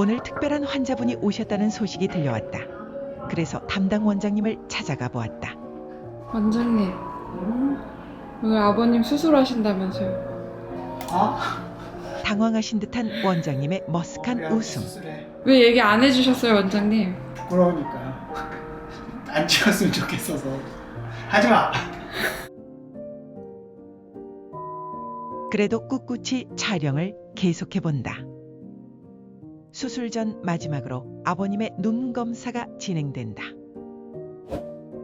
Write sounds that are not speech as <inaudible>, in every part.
오늘 특별한 환자분이 오셨다는 소식이 들려왔다. 그래서 담당 원장님을 찾아가 보았다. 원장님, 오늘 아버님 수술하신다면서요. 어? 당황하신 듯한 원장님의 머쓱한 웃음. 수술해. 왜 얘기 안 해주셨어요, 원장님? 부러우니까 안 찍었으면 좋겠어서 하지 마. 그래도 꿋꿋이 촬영을 계속해 본다. 수술 전 마지막으로 아버님의 눈 검사가 진행된다.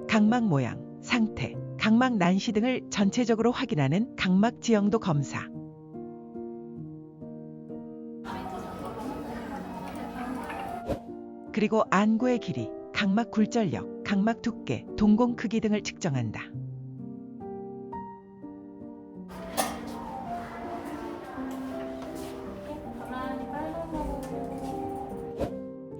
각막 모양, 상태, 각막 난시 등을 전체적으로 확인하는 각막 지형도 검사. 그리고 안구의 길이, 각막 굴절력, 각막 두께, 동공 크기 등을 측정한다.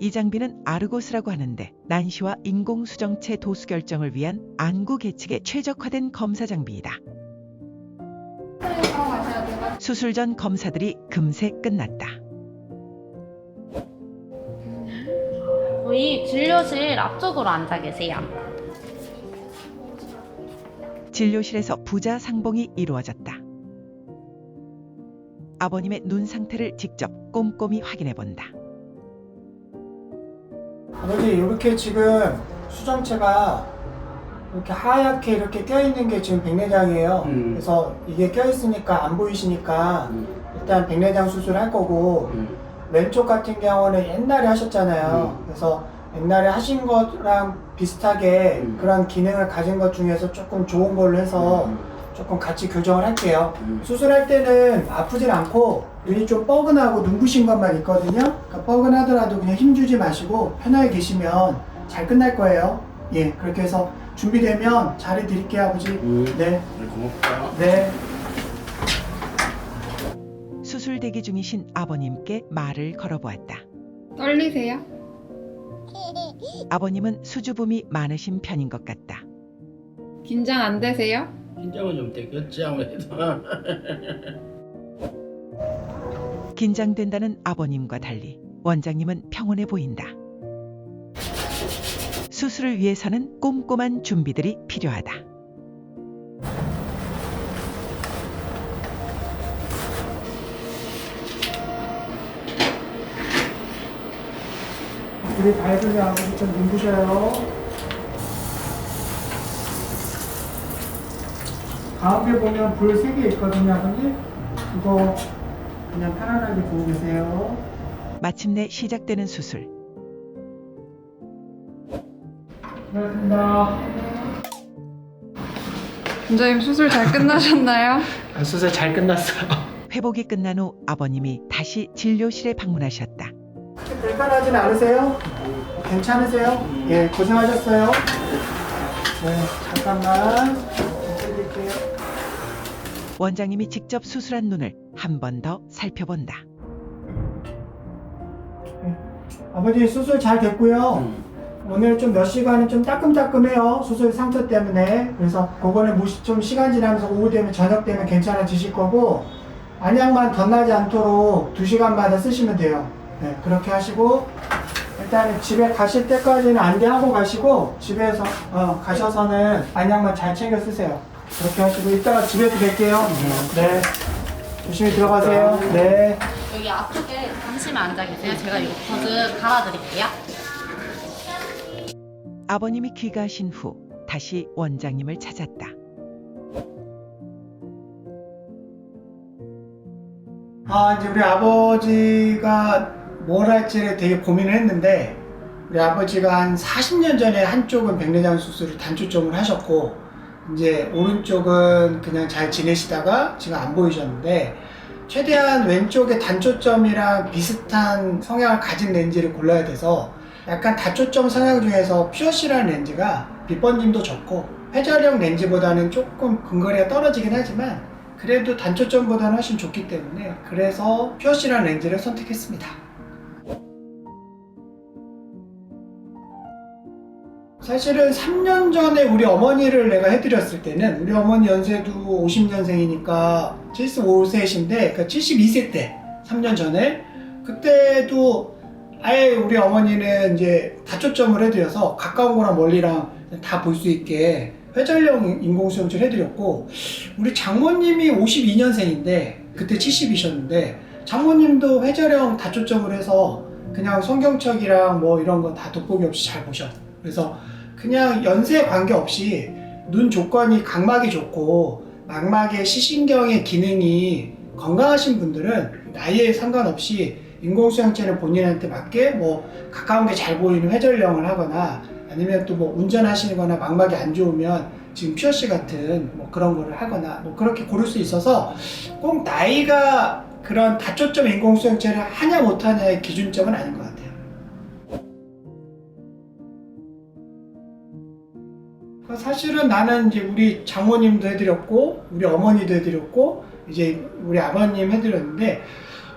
이 장비는 아르고스라고 하는데 난시와 인공수정체 도수 결정을 위한 안구 계측에 최적화된 검사 장비이다. 수술 전 검사들이 금세 끝났다. 저희 진료실 앞쪽으로 앉아 계세요. 진료실에서 부자 상봉이 이루어졌다. 아버님의 눈 상태를 직접 꼼꼼히 확인해 본다. 아버지 이렇게 지금 수정체가 이렇게 하얗게 이렇게 껴있는 게 지금 백내장이에요. 음. 그래서 이게 껴있으니까 안 보이시니까 음, 일단 백내장 수술할 거고 음, 왼쪽 같은 경우는 옛날에 하셨잖아요. 음. 그래서 옛날에 하신 거랑 비슷하게 음. 그런 기능을 가진 것 중에서 조금 좋은 걸로 해서 음, 조금 같이 교정을 할게요. 음. 수술할 때는 아프진 않고 눈이 좀 뻐근하고 눈부신 것만 있거든요. 그러니까 뻐근하더라도 그냥 힘주지 마시고 편하게 계시면 잘 끝날 거예요. 예, 그렇게 해서 준비되면 잘해 드릴게요, 아버지. 음. 네, 고맙다. 네. 수술 대기 중이신 아버님께 말을 걸어보았다. 떨리세요? 아버님은 수줍음이 많으신 편인 것 같다. 긴장 안 되세요? 긴장은 좀 되겠지 아무래도. <laughs> 긴장된다는 아버님과 달리 원장님은 평온해 보인다. 수술을 위해서는 꼼꼼한 준비들이 필요하다. 우리 밝으면 아버지 좀 눈부셔요. 가운데 보면 불 세 개 있거든요, 아버님. 그거 그냥 편안하게 보고 계세요. 마침내 시작되는 수술. 고맙습니다. 원장님 수술 잘 끝나셨나요? 아, 수술 잘 끝났어요. 회복이 끝난 후 아버님이 다시 진료실에 방문하셨다. 불편하진 않으세요? 괜찮으세요? 예, 고생하셨어요. 네, 잠깐만. 원장님이 직접 수술한 눈을 한 번 더 살펴본다. 아버지 수술 잘 됐고요. 음, 오늘 좀 몇 시간은 좀 따끔따끔해요. 수술 상처 때문에. 그래서 그거는 무시 좀 시간 지나면서 오후 되면 저녁 되면 괜찮아지실 거고 안약만 덧나지 않도록 2시간마다 쓰시면 돼요. 네, 그렇게 하시고 일단은 집에 가실 때까지는 안대하고 가시고 집에서 어, 가셔서는 안약만 잘 챙겨 쓰세요. 그렇게 하시고 이따가 집에서 뵐게요. 네. 조심히 들어가세요. 네. 여기 앞쪽에 잠시만 앉아 계세요. 제가 이거 버즈 갈아드릴게요. 아버님이 귀가하신 후 다시 원장님을 찾았다. 아, 이제 우리 아버지가 뭘 할지를 되게 고민을 했는데, 우리 아버지가 한 40년 전에 한쪽은 백내장 수술을 단초점을 하셨고, 이제 오른쪽은 그냥 잘 지내시다가 지금 안 보이셨는데, 최대한 왼쪽에 단초점이랑 비슷한 성향을 가진 렌즈를 골라야 돼서, 약간 다초점 성향 중에서 퓨어시라는 렌즈가 빛번짐도 적고, 회전력 렌즈보다는 조금 근거리가 떨어지긴 하지만, 그래도 단초점보다는 훨씬 좋기 때문에 그래서 퓨어시라는 렌즈를 선택했습니다. 사실은 3년 전에 우리 어머니를 내가 해드렸을 때는 우리 어머니 연세도 50년생이니까 75세신데 그러니까 72세 때 3년 전에 그때도 아예 우리 어머니는 이제 다초점을 해드려서 가까운 거랑 멀리랑 다 볼 수 있게 회전형 인공수영체 해드렸고 우리 장모님이 52년생인데 그때 70이셨는데 장모님도 회전형 다초점을 해서 그냥 성경책이랑 뭐 이런 거 다 돋보기 없이 잘 보셔. 그래서 그냥 연세 관계없이 눈 조건이 각막이 좋고 망막의 시신경의 기능이 건강하신 분들은 나이에 상관없이 인공수영체를 본인한테 맞게 뭐 가까운 게 잘 보이는 회전령을 하거나 아니면 또 뭐 운전하시거나 망막이 안 좋으면 지금 퓨어씨 같은 뭐 그런 거를 하거나 뭐 그렇게 고를 수 있어서 꼭 나이가 그런 다초점 인공수영체를 하냐 못하냐의 기준점은 아닌 것 같아요. 사실은 나는 이제 우리 장모님도 해드렸고 우리 어머니도 해드렸고 이제 우리 아버님 해드렸는데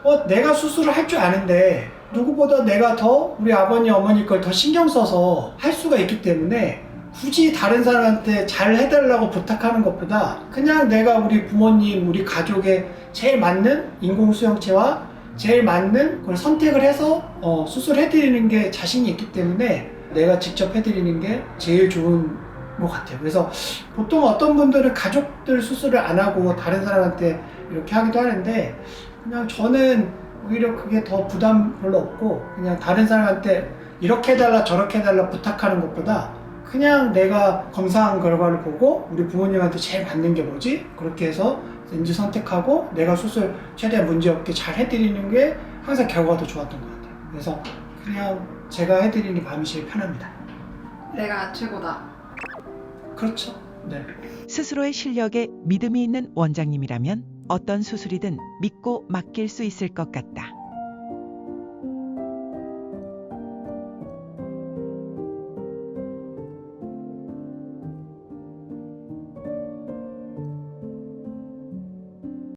어 내가 수술을 할 줄 아는데 누구보다 내가 더 우리 아버님 어머니 걸 더 신경 써서 할 수가 있기 때문에 굳이 다른 사람한테 잘 해달라고 부탁하는 것보다 그냥 내가 우리 부모님 우리 가족에 제일 맞는 인공수영체와 제일 맞는 걸 선택을 해서 어, 수술해드리는 게 자신이 있기 때문에 내가 직접 해드리는 게 제일 좋은 것 같아요. 그래서 보통 어떤 분들은 가족들 수술을 안 하고 다른 사람한테 이렇게 하기도 하는데 그냥 저는 오히려 그게 더 부담 별로 없고 그냥 다른 사람한테 이렇게 해달라 저렇게 해달라 부탁하는 것보다 그냥 내가 검사한 결과를 보고 우리 부모님한테 제일 맞는 게 뭐지? 그렇게 해서 렌즈 선택하고 내가 수술 최대한 문제없게 잘 해드리는 게 항상 결과가 더 좋았던 것 같아요. 그래서 그냥 제가 해드리는 게 마음이 제일 편합니다. 내가 최고다. 그렇죠. 네. 스스로의 실력에 믿음이 있는 원장님이라면 어떤 수술이든 믿고 맡길 수 있을 것 같다.